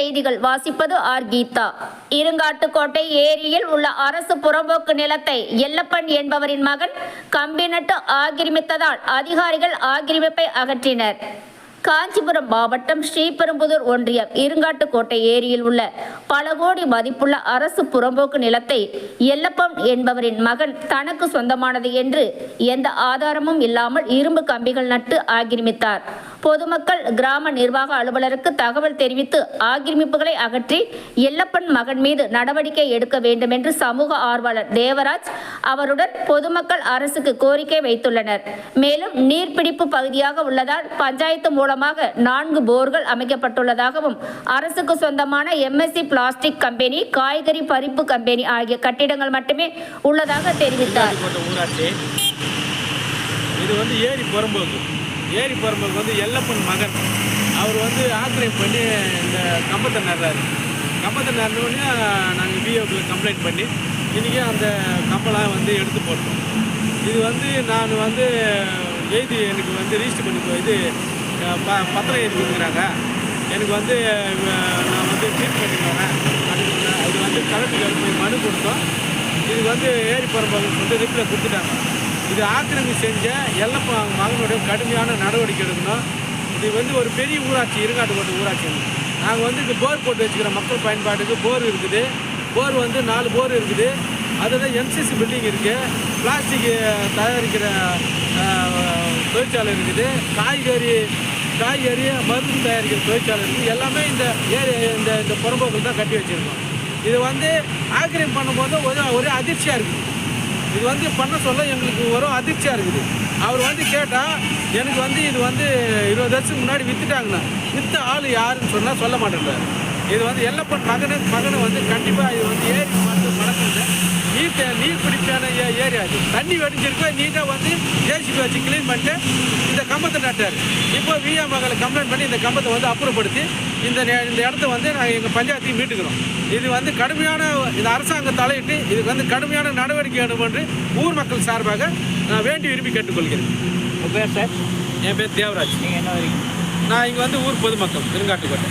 செய்திகள் வாசிப்பது ஆர். கீதா. இருங்காட்டுக்கோட்டை ஏரியில் உள்ள அரசு புறம்போக்கு நிலத்தை எல்லப்பன் என்பவரின் மகன் கம்பி நட்டு ஆக்கிரமித்ததால் அதிகாரிகள் ஆக்கிரமிப்பை அகற்றினர். காஞ்சிபுரம் மாவட்டம் ஸ்ரீபெரும்புதூர் ஒன்றியம் இருங்காட்டுக்கோட்டை ஏரியில் உள்ள பல கோடி மதிப்புள்ள அரசு புறம்போக்கு நிலத்தை எல்லப்பன் என்பவரின் மகன் தனக்கு சொந்தமானது என்று எந்த ஆதாரமும் இல்லாமல் இரும்பு கம்பிகள் நட்டு ஆக்கிரமித்தார். பொதுமக்கள் கிராம நிர்வாக அலுவலருக்கு தகவல் தெரிவித்து ஆக்கிரமிப்புகளை அகற்றி எல்லப்பன் மகன் மீது நடவடிக்கை எடுக்க வேண்டும் என்று சமூக ஆர்வலர் தேவராஜ் அவருடன் பொதுமக்கள் அரசுக்கு கோரிக்கை வைத்துள்ளனர். மேலும் நீர்பிடிப்பு பகுதியாக உள்ளதால் பஞ்சாயத்து மூலமாக நான்கு போர்கள் அமைக்கப்பட்டுள்ளதாகவும் அரசுக்கு சொந்தமான எம்எஸ்சி பிளாஸ்டிக் கம்பெனி காய்கறி பறிப்பு கம்பெனி ஆகிய கட்டிடங்கள் மட்டுமே உள்ளதாக தெரிவித்தார். இது வந்து ஏரி புறம்போக்கு ஏரி புறம்போக்கு வந்து எல்லப்பன் மகன். அவர் வந்து ஆக்கிரமிப்பு பண்ணி இந்த கம்பத்தை நடுறாரு. கம்பத்தை நடுறோடனே நாங்கள் பிஓக்கு கம்ப்ளைண்ட் பண்ணி இன்றைக்கி அந்த கம்பெல்லாம் வந்து எடுத்து போட்டோம். இது வந்து நான் வந்து எழுதி எனக்கு வந்து ரிஜிஸ்டர் பண்ணி இது ப பத்திரம் எழுதி கொடுக்குறாங்க. எனக்கு வந்து நான் வந்து ட்ரீட் பண்ணி வரேன் அது வந்து கலெக்டர் போய் மனு கொடுத்தோம். இது வந்து ஏரி பரம்பரைன்னு வந்து ரிப்ளை கொடுத்துட்டாங்க. இது ஆக்கிரமி செஞ்ச எல்லப்பா மகனுடைய கடுமையான நடவடிக்கை எடுக்கணும். இது வந்து ஒரு பெரிய ஊராட்சி இருங்காட்டுக்கோட்டை ஊராட்சி. நாங்கள் வந்து இந்த போர் போட்டு வச்சுக்கிற மக்கள் பயன்பாட்டுக்கு போர் இருக்குது. போர் வந்து நாலு போர் இருக்குது. அதில் எம்சிசி பில்டிங் இருக்குது பிளாஸ்டிக் தயாரிக்கிற தொழிற்சாலை இருக்குது. காய்கறி காய்கறி மருந்து தயாரிக்கிற தொழிற்சாலை இருக்குது. எல்லாமே இந்த ஏரியா இந்த இந்த புறம்போக்கில் தான் கட்டி வச்சுருக்கோம். இது வந்து ஆக்கிரமிப்பு பண்ணும்போது ஒரு ஒரே அதிர்ச்சியாக இருக்குது. இது வந்து பண்ண சொல்ல எங்களுக்கு ஒரு அதிர்ச்சியாக இருக்குது. அவர் வந்து கேட்டால் எனக்கு வந்து இது வந்து இருபது வருஷத்துக்கு முன்னாடி விற்றுட்டாங்கண்ணா விற்ற ஆள் யாருன்னு சொன்னால் சொல்ல மாட்டேன்றார். இது வந்து எல்லப்பன் மகனு மகனை வந்து கண்டிப்பாக இது வந்து ஏரி வந்து மடக்குது நீர் நீர் பிடிப்பான ஏ ஏரியா அது. தண்ணி வெடிஞ்சிருக்கு நீட்டாக வந்து ஜேசிபி வச்சு க்ளீன் பண்ணிட்டு இந்த கம்பத்தை நட்டார். இப்போ விஆ மகளை கம்ப்ளைண்ட் பண்ணி இந்த கம்பத்தை வந்து அப்புறப்படுத்தி இந்த இந்த இடத்த வந்து நாங்கள் எங்கள் பஞ்சாயத்துக்கு மீட்டுக்கிறோம். இது வந்து கடுமையான இந்த அரசாங்கம் தலையிட்டு இதுக்கு வந்து கடுமையான நடவடிக்கை எடுக்கும் என்று ஊர் மக்கள் சார்பாக நான் வேண்டி விரும்பி கேட்டுக்கொள்கிறேன். உங்கள் பேர் சார்? என் பேர் தேவராஜ். நீங்கள் என்ன வரீங்க நான் இங்கே வந்து ஊர் பொதுமக்கள் திருங்காட்டுக்கோட்டை.